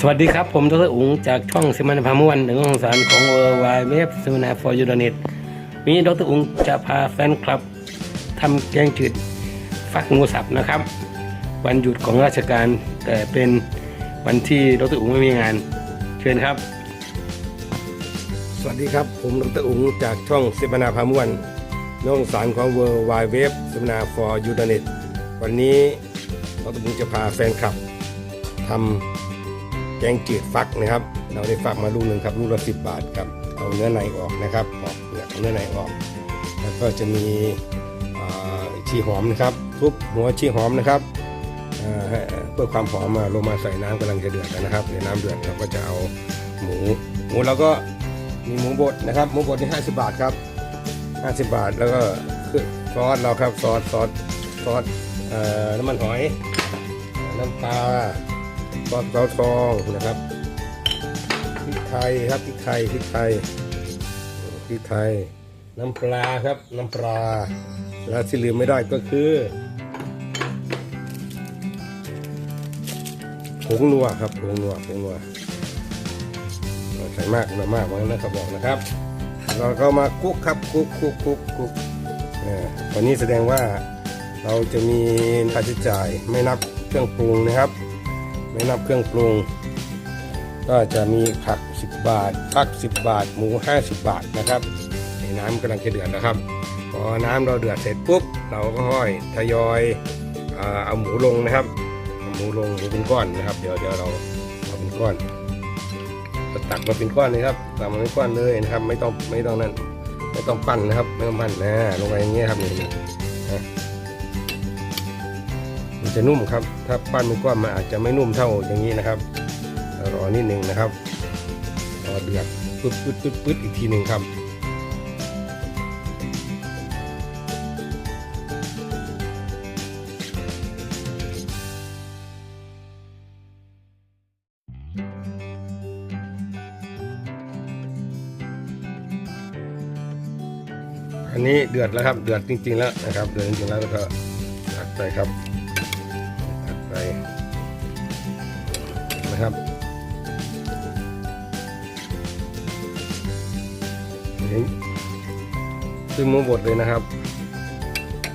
สวัสดีครับ ผมดรอุ๋งจากช่องสมานพามวนหนึ่งของสารของเวอร์ไวเว็บสมนฟอร์ยูดเน็ตวันนี้ดรอุ๋งจะพาแฟนคลับทำแกงจืดฟักงูสับนะครับ วันหยุดของราชการแต่เป็นวันที่ดรอุ๋งไม่มีงาน เชิญครับ สวัสดีครับผมดรอุ๋งจากช่องสมนพามวนน้องสารของเวอร์ไวเว็บสมนฟอร์ยูดเน็ตวันนี้ดรอุ๋งจะพาแฟนคลับทำ กงจืดฟักนะครับ เราได้ฟักมาลูกหนึ่งครับลูกละสิบบาทครับเอาเนื้อในออกนะครับปอกเปลือกเนื้อในออก แล้วก็จะมีชีหอมนะครับทุบหัวชีหอมนะครับเพื่อความหอมมาลงมาใส่น้ำกำลังจะเดือดนะครับเดี๋ยวน้ำเดือดเราก็จะเอาหมูหมูเราก็มีหมูบดนะครับหมูบดนี่ห้าสิบบาทครับห้าสิบบาทแล้วก็คือซอสเราครับซอสซอสซอสน้ำมันหอย น้ำปลา ซอสเกาทองนะครับพริกไทยครับพริกไทยพริกไทยพริกไทย น้ำปลาครับ น้ำปลา แล้วที่ลืมไม่ได้ก็คือผงนัวครับผงนัวผงนัวเราใส่มากนัวมากมันนะครับบอกนะครับ เราก็มาคลุกครับคลุกคลุกคลุกคลุกเอ่อวันนี้แสดงว่าเราจะมีค่าใช้จ่ายไม่นับเครื่องปรุงนะครับ ไม่นับเครื่องปรุง ก็จะมีผัก 10 บาทผัก 10 บาท หมู 50 บาทนะครับนี่น้ำกำลังจะเดือดแล้วครับ พอน้ำเราเดือดเสร็จปุ๊บ เราก็ค่อยทยอยเอาหมูลงนะครับหมูลงหมูเป็นก้อนนะครับ เดี๋ยวเดี๋ยวเราเอาเป็นก้อนตักมาเป็นก้อนเลยครับตักมาเป็นก้อนเลยนะครับ ไม่ต้องไม่ต้องนั่นไม่ต้องปั้นนะครับ ไม่ต้องปั้นนะลงไปอย่างเงี้ยครับนี่นะ จะนุ่มครับ ถ้าปั้นเป็นก้อนมันอาจจะไม่นุ่มเท่าอย่างนี้นะครับรอนิดนึงนะครับรอเดือดปึ๊ดปึ๊ดปึ๊ดปึ๊ดอีกทีหนึ่งครับอันนี้เดือดแล้วครับ เดือดจริง ๆ แล้วนะครับ เดือดจริงๆแล้วก็ตักไปครับ ไปนะครับนี่ซื้อหมูบดเลยนะครับ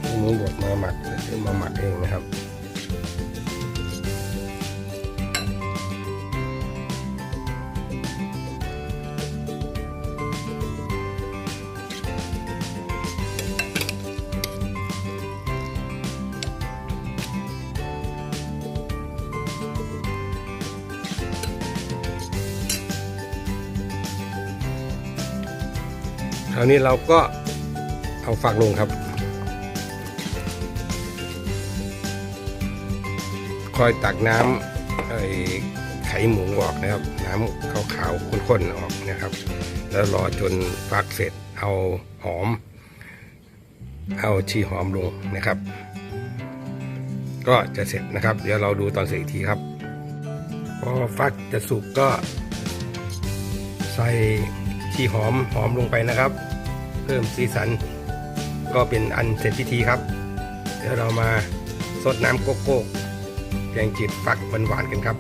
ซื้อหมูบดมาหมักซื้อมาหมักเองนะครับ คราวนี้เราก็เอาฝักลงครับ คอยตักน้ำไอไขหมูออกนะครับ น้ำขาวๆข้นๆออกนะครับ แล้วรอจนฟักเสร็จเอาหอม เอาชีหอมลงนะครับ ก็จะเสร็จนะครับ เดี๋ยวเราดูตอนเสร็จอีกทีครับพอฟักจะสุกก็ใส่ ที่หอมหอมลงไปนะครับ เพิ่มสีสัน ก็เป็นอันเสร็จพิธีครับ เดี๋ยวเรามาสดน้ำโกโก้แกงจืดฟักหวานๆกันครับ